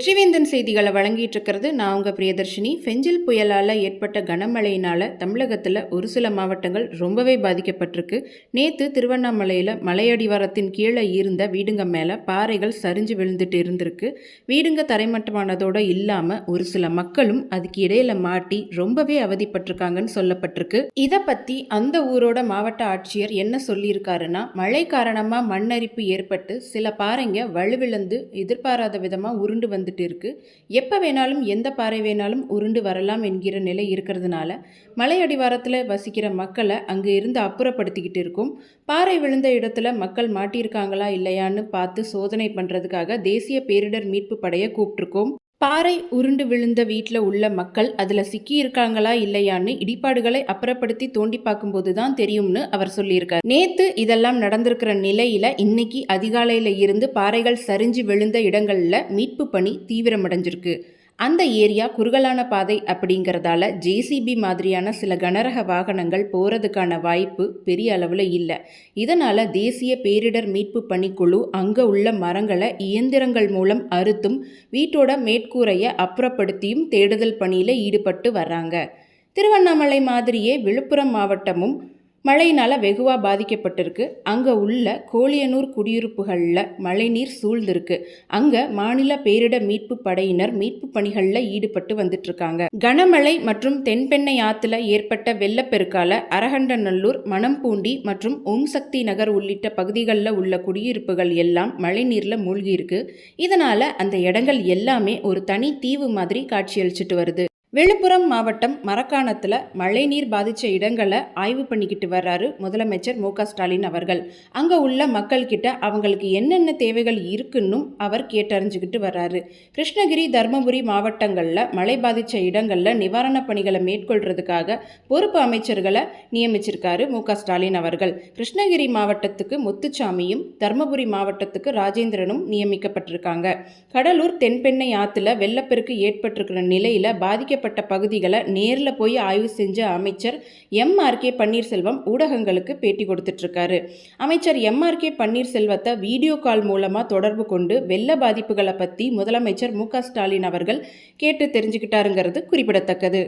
வெற்றிவேந்தன் செய்திகளை வழங்கிட்டு இருக்கிறது நான் உங்கள் பிரியதர்ஷினி. ஃபெஞ்சில் புயலால் ஏற்பட்ட கனமழையினால் தமிழகத்தில் ஒரு சில மாவட்டங்கள் ரொம்பவே பாதிக்கப்பட்டிருக்கு. நேற்று திருவண்ணாமலையில் மலையடிவாரத்தின் கீழே இருந்த வீடுங்க மேலே பாறைகள் சரிஞ்சு விழுந்துட்டு இருந்திருக்கு. வீடுங்க தரைமட்டமானதோடு இல்லாமல் ஒரு சில மக்களும் அதுக்கு இடையில மாட்டி ரொம்பவே அவதிப்பட்டிருக்காங்கன்னு சொல்லப்பட்டிருக்கு. இதை பற்றி அந்த ஊரோட மாவட்ட ஆட்சியர் என்ன சொல்லியிருக்காருன்னா மழை காரணமாக மண்ணரிப்பு ஏற்பட்டு சில பாறைங்க வலுவிழந்து எதிர்பாராத விதமாக உருண்டு வந்து இருந்துகிட்டு இருக்குது எப்போ வேணாலும் எந்த பாறை வேணாலும் உருண்டு வரலாம் என்கிற நிலை இருக்கிறதுனால மலையடிவாரத்தில் வசிக்கிற மக்களை அங்கே இருந்து அப்புறப்படுத்திக்கிட்டு இருக்கும். பாறை விழுந்த இடத்துல மக்கள் மாட்டியிருக்காங்களா இல்லையான்னு பார்த்து சோதனை பண்ணுறதுக்காக தேசிய பேரிடர் மீட்பு படையை கூப்பிட்டுருக்கோம். பாறை உருண்டு விழுந்த வீட்டில் உள்ள மக்கள் அதில் சிக்கியிருக்காங்களா இல்லையான்னு இடிபாடுகளை அப்புறப்படுத்தி தோண்டி பார்க்கும்போது தான் தெரியும்னு அவர் சொல்லியிருக்கார். நேத்து இதெல்லாம் நடந்திருக்கிற நிலையில இன்னைக்கு அதிகாலையில இருந்து பாறைகள் சரிஞ்சு விழுந்த இடங்கள்ல மீட்பு பணி தீவிரமடைஞ்சிருக்கு. அந்த ஏரியா குறுகலான பாதை அப்படிங்கிறதால ஜேசிபி மாதிரியான சில கனரக வாகனங்கள் போகிறதுக்கான வாய்ப்பு பெரிய அளவில் இல்லை. இதனால் தேசிய பேரிடர் மீட்பு பணிக்குழு அங்கே உள்ள மரங்களை இயந்திரங்கள் மூலம் அறுத்தும் வீட்டோட மேற்கூரையை அப்புறப்படுத்தியும் தேடுதல் பணியில் ஈடுபட்டு வர்றாங்க. திருவண்ணாமலை மாதிரியே விழுப்புரம் மாவட்டமும் மழையினால் வெகுவாக பாதிக்கப்பட்டிருக்கு. அங்கே உள்ள கோழியனூர் குடியிருப்புகளில் மழைநீர் சூழ்ந்திருக்கு. அங்கே மாநில பேரிடர் மீட்பு படையினர் மீட்பு பணிகளில் ஈடுபட்டு வந்துட்டுருக்காங்க கனமழை மற்றும் தென்பெண்ணை ஆற்றுல ஏற்பட்ட வெள்ளப்பெருக்கால அரகண்டநல்லூர் மணம்பூண்டி மற்றும் ஓம் சக்தி நகர் உள்ளிட்ட பகுதிகளில் உள்ள குடியிருப்புகள் எல்லாம் மழைநீரில் மூழ்கியிருக்கு. இதனால் அந்த இடங்கள் எல்லாமே ஒரு தனி தீவு மாதிரி காட்சியளிச்சிட்டு வருது. விழுப்புரம் மாவட்டம் மரக்காணத்தில் மழைநீர் பாதித்த இடங்களை ஆய்வு பண்ணிக்கிட்டு வர்றாரு முதலமைச்சர் மு ஸ்டாலின் அவர்கள். அங்கே உள்ள மக்கள்கிட்ட அவங்களுக்கு என்னென்ன தேவைகள் இருக்குன்னும் அவர் கேட்டறிஞ்சுக்கிட்டு வர்றாரு. கிருஷ்ணகிரி தருமபுரி மாவட்டங்களில் மழை பாதித்த இடங்களில் நிவாரணப் பணிகளை மேற்கொள்றதுக்காக பொறுப்பு அமைச்சர்களை நியமிச்சிருக்காரு மு ஸ்டாலின் அவர்கள். கிருஷ்ணகிரி மாவட்டத்துக்கு முத்துச்சாமியும் தருமபுரி மாவட்டத்துக்கு ராஜேந்திரனும் நியமிக்கப்பட்டிருக்காங்க. கடலூர் தென்பெண்ணை ஆற்றுல வெள்ளப்பெருக்கு ஏற்பட்டிருக்கிற நிலையில் பாதிக்க பாதிக்கப்பட்ட பகுதிகளை நேரில் போய் ஆய்வு செஞ்ச அமைச்சர் எம். ஆர். கே. பன்னீர்செல்வம் ஊடகங்களுக்கு பேட்டி கொடுத்துட்ருக்காரு. அமைச்சர் எம். ஆர். கே. பன்னீர்செல்வத்தை வீடியோ கால் மூலமாக தொடர்பு கொண்டு வெள்ள பாதிப்புகளை பற்றி முதலமைச்சர் மு. ஸ்டாலின் அவர்கள் கேட்டு தெரிஞ்சுக்கிட்டாருங்கிறது குறிப்பிடத்தக்கது.